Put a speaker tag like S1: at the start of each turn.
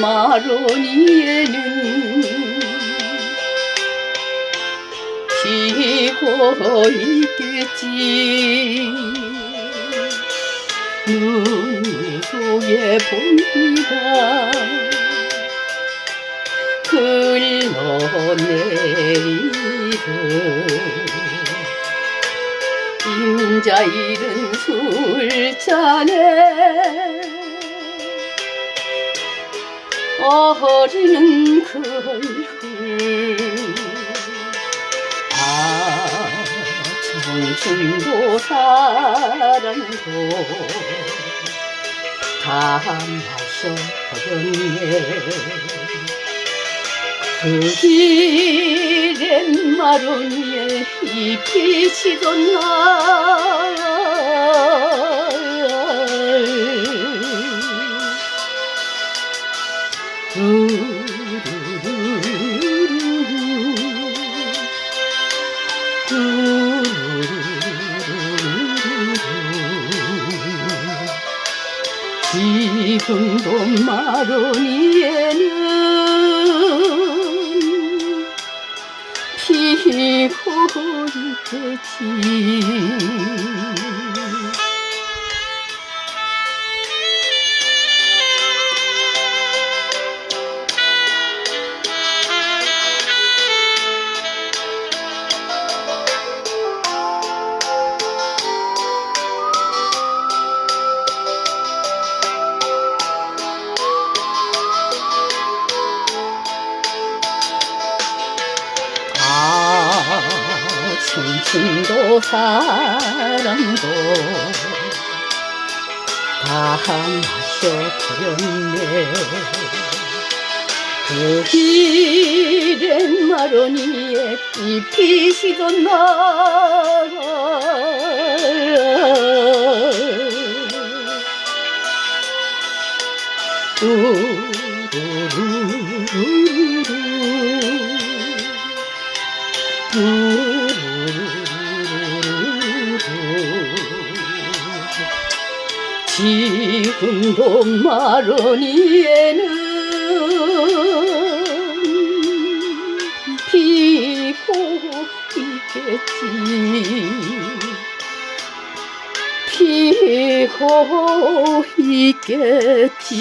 S1: 마로니에는 피고 있겠지. 눈 속에 봄비가 흘러내리듯 임자 잃은 술잔에 그헐 아 청춘도 사랑도 다 마셔버렸네. 그 길엔 마루니에 잎이 지던 날 지금도 마로니에는 피고 있겠지 청춘도 사랑도 다 마셔버렸네. 그 길엔 마로니에 잎이 시던 날 지금도 마로니에는 피고 있겠지. 피고 있겠지